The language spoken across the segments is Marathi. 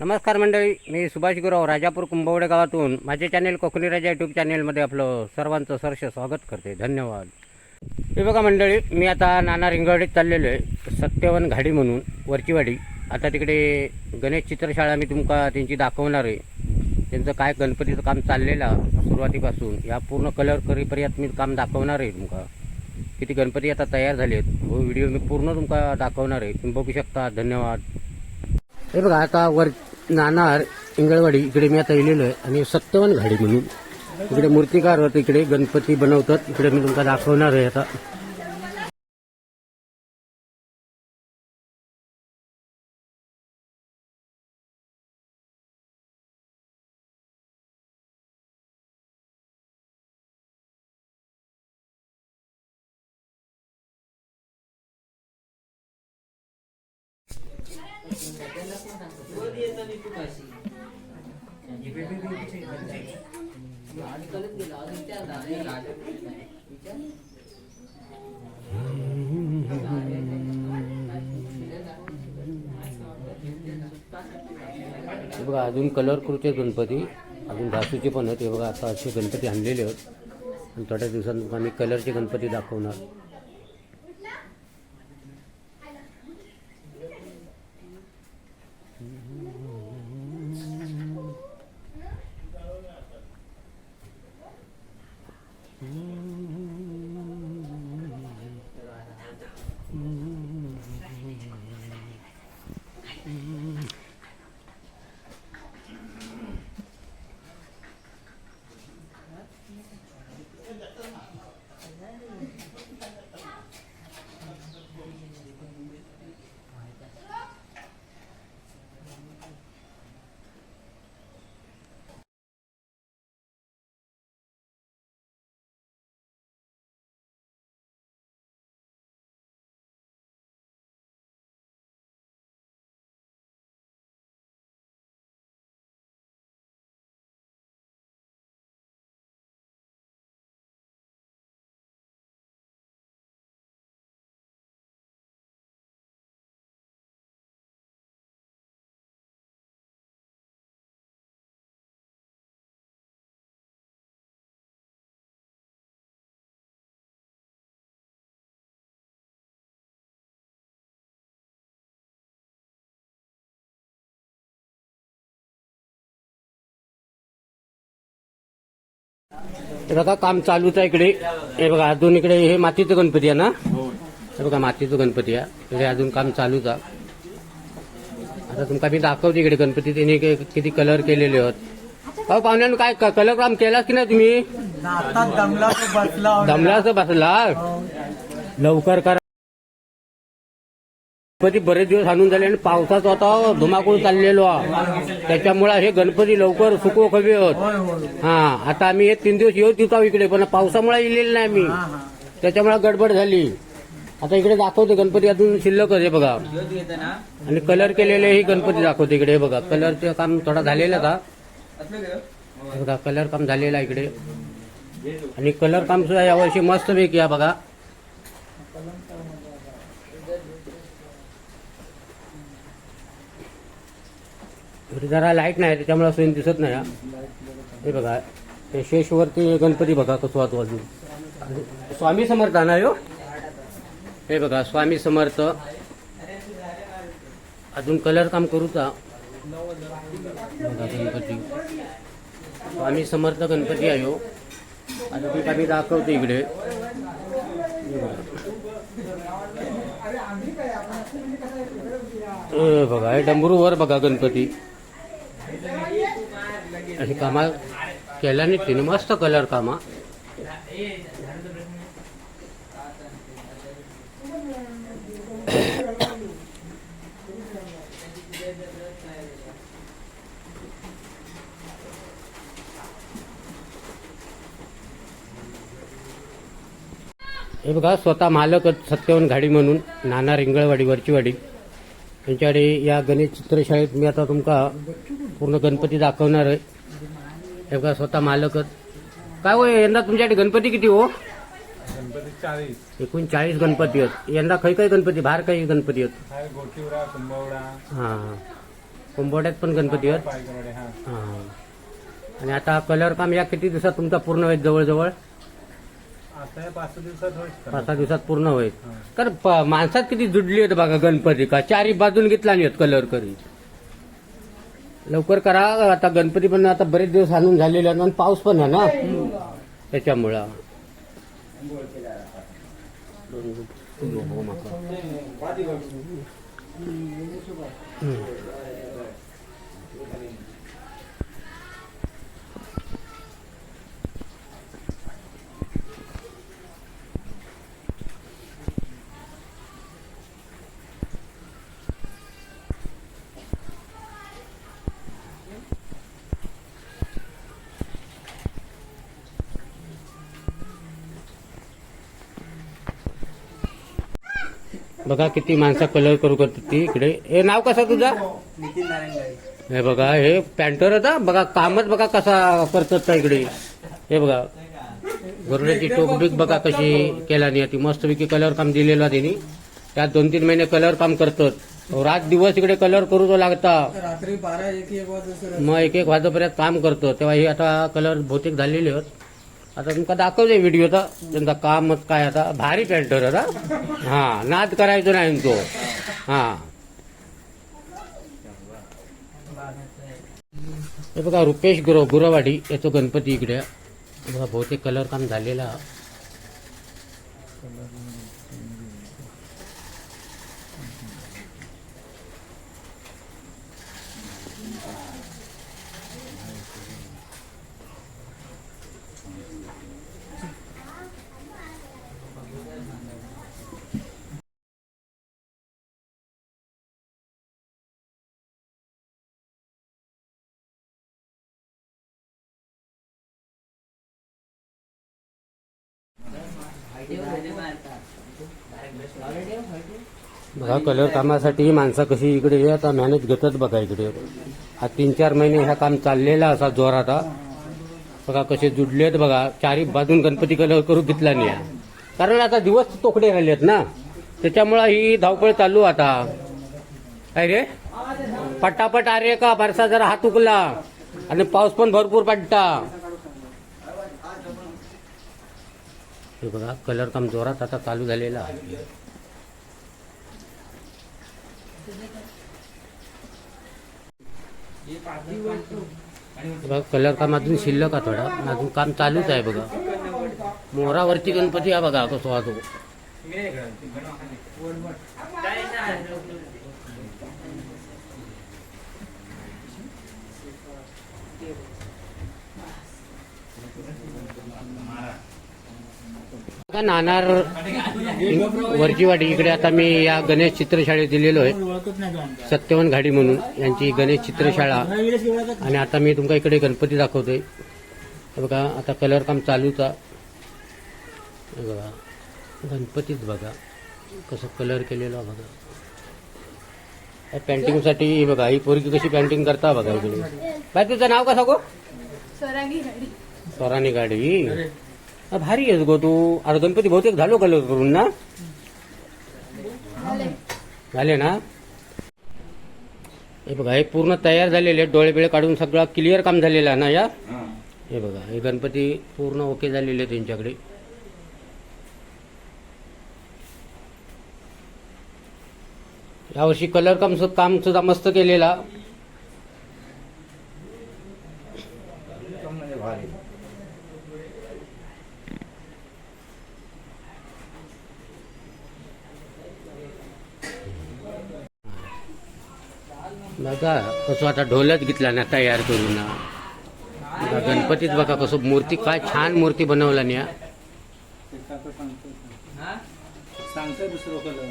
नमस्कार मंडळी मी सुभाष गुराव राजापूर कुंभवडे गावातून. माझे चॅनेल कोकणी राजा यूट्यूब चॅनेलमध्ये आपलं सर्वांचं सहर्ष स्वागत करते. धन्यवाद. हे बघा मंडळी मी आता नाना रिंगवाडीत चाललेलो आहे. सत्यवन घाडी म्हणून वरचीवाडी. आता तिकडे गणेश चित्रशाळा मी तुमका त्यांची दाखवणार आहे. त्यांचं काय गणपतीचं काम चाललेलं सुरुवातीपासून या पूर्ण कलर करीपर्यंत मी काम दाखवणार आहे तुमका. किती गणपती आता तयार झाले आहेत हो व्हिडिओ मी पूर्ण तुमका दाखवणार आहे. तुम्ही बघू शकता. धन्यवाद. हे बघा आता वर नाणार इंगळवाडी इकडे मी आता येलेलो आहे आणि सत्यवन घाडी म्हणून. इकडे मूर्तिकार होत इकडे गणपती बनवतात. इकडे मी तुमका दाखवणार आहे आता. हे बघा अजून कलर कृते गणपती. अजून धासूचे पण आहेत. हे बघा आता असे गणपती आणलेले आहेत. आणि थोड्या दिवसांत आम्ही कलरचे गणपती दाखवणार. Mm. हे बघा काम चालूच आहे इकडे. हे बघा अजून इकडे हे मातीचं गणपती आहे ना? हे बघा मातीचं गणपती आहे. इकडे अजून काम चालूच आहे. आता तुमका मी दाखवते इकडे गणपती त्यांनी किती कलर केलेले आहेत. अहो पाहुण्यानं काय कलर काम केला की नाही तुम्ही? दमला बसला. बसला. लवकर करा. गणपती बरेच दिवस आणून झाले आणि पावसाचा होता धुमाकूळ चाललेलो आहे. त्याच्यामुळे हे गणपती लवकर सुको कमी होत हा आता आम्ही हे तीन दिवस येऊ तिथं इकडे पण पावसामुळे येलेलं नाही आम्ही. त्याच्यामुळे गडबड झाली. आता इकडे दाखवते गणपती अजून शिल्लक आहे बघा. आणि कलर केलेले ही गणपती दाखवते इकडे बघा. कलरचं काम थोडा झालेलं का? बघा कलर काम झालेलं आहे इकडे. आणि कलर काम सुद्धा यावर्षी मस्त पैकी आहे बघा. इकडे जरा लाइट नाही त्याच्यामुळे सोयीन दिसत नाही हा. हे बघा ते शेषवरती गणपती बघा कसं वाहतो अजून स्वामी समर्थ ना यो? हे बघा स्वामी समर्थ. अजून कलर काम करूचा बघा गणपती. स्वामी समर्थ गणपती आहे आता आम्ही दाखवतो इकडे. बघा. हे बघा हे डंबरूवर बघा गणपती. अशी कामा केल्याने तिने मस्त कलर कामा. हे बघा स्वतः मालक सत्यवन घाडी म्हणून नाना रिंगळवाडी वरचीवाडी. त्यांच्याकडे या गणेश चित्रशाळेत मी आता तुमका पूर्ण गणपती दाखवणार आहे. हे बघा स्वतः मालकच काय हो यंदा तुमच्याकडे गणपती किती हो? गणपती चाळीस. एकूण चाळीस गणपती आहेत. यंदा खै काही गणपती बाहेर काही गणपती आहेत? हाय गोटीवरा कुंभवडा. हा कुंभवड्यात पण गणपती आहेत? पायगडे हा. हां. आणि आता कलर काम या किती दिवसात तुमचा पूर्ण होईल जवळजवळ? आता या पाच सहा दिवसात होईल. पाच सहा दिवसात पूर्ण होईल. तर प- माणसात किती जुडली आहेत बघा गणपती का? चारी बाजून घेतला नाही कलर करी. लवकर करा. आता गणपती पण आता बरेच दिवस आणून झालेले आहेत आणि पाऊस पण आहे ना. त्याच्यामुळं. हम्म. बघा किती माणसं कलर करू करतात ती इकडे. हे नाव कसं तुझं? नितीन नारायण हे बघा हे पॅन्टर होता बघा कामच बघा कसा करतात इकडे. हे बघा गरुड्याची टोकबीक बघा कशी केला नाही ती मस्तपैकी कलर काम दिलेला त्यांनी त्यात दोन तीन महिने कलर काम करतात. रात दिवस इकडे कलर करू तो लागता. रात्री बारा एक एक वाजता मग एक एक वाजेपर्यंत काम करतो. तेव्हा हे आता कलर बहुतेक झालेले होत आता तुमका दाखवते व्हिडिओ तर त्यांचा कामच काय आता? भारी पेंटर आता. हा नाद करायचो नाही तो. हा. हे बघा रुपेश गुरव गुरवाडी याचं गणपती इकडे. बघा बहुतेक कलर काम झालेला. बघा कलर कामासाठी माणसं कशी इकडे आता मॅनेज घेतात बघा इकडे. हा तीन चार महिने ह्या काम चाललेला असा जोरात बघा कसे जुडलेत बघा. चारी बाजून गणपती कलर करू घेतला नाही कारण आता दिवस तोकडे राहिलेत ना. त्याच्यामुळं ही धावपळ चालू आता. काय रे? पटापट अरे का? बरसा जरा हात उकला. आणि पाऊस पण भरपूर पडता. हे बघा कलर काम जोरात आता चालू झालेला आहे. बघा कलर काम अजून शिल्लक आहे थोडा. अजून काम चालूच आहे बघा. मोरावरती गणपती हा बघा कसो हा तो बघा, नाणार वरचीवाडी इकडे आता मी या गणेश चित्रशाळेत दिलेलो आहे? सत्यवन घाडी म्हणून यांची गणेश चित्रशाळा. आणि आता मी तुमका इकडे गणपती दाखवतोय. बघा आता कलर काम चालूच. आहे. बघा गणपतीच बघा कसं कलर केलेला बघा. पेंटिंगसाठी बघा ही पोरगी कशी पेंटिंग करता बघा इकडे. बाय तुझं नाव कसं गो? स्वरांगी गाडी स्वरानी गाडी भारी आहेस गो तू. अरे गणपती बहुतेक झालो कलर करून ना? झाले. ना? हे बघा हे पूर्ण तयार झालेले डोळे बिळे काढून सगळं क्लिअर काम झालेलं आहे ना या? हे बघा हे गणपती पूर्ण ओके झालेले त्यांच्याकडे यावर्षी कलर काम काम सुद्धा मस्त केलेला. बघा कसं आता ढोलच घेतला ना तयार करून. ना बघा, गणपतीत बघा कसं मूर्ती काय छान मूर्ती बनवला ना. दुसरं कलर.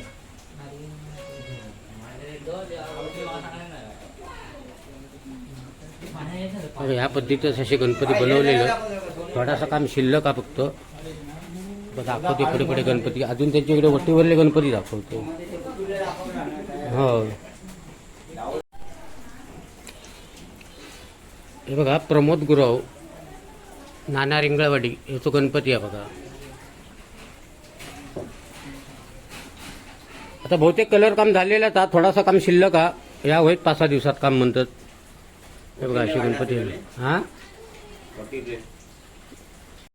ह्या पद्धतीचं असे गणपती बनवलेले. थोडासा काम शिल्लक आहे फक्त. दाखवते पुढे पुढे गणपती. अजून त्यांच्याकडे वटीवरले गणपती दाखवतो. हो. हे बघा प्रमोद गुरव नाना रिंगळवाडी याचं गणपती आहे बघा. आता बहुतेक कलर काम झालेलं आता थोडासा काम शिल्लक का या होईत पाच सहा दिवसात काम म्हणतात. हे बघा अशी गणपती आहे. हा?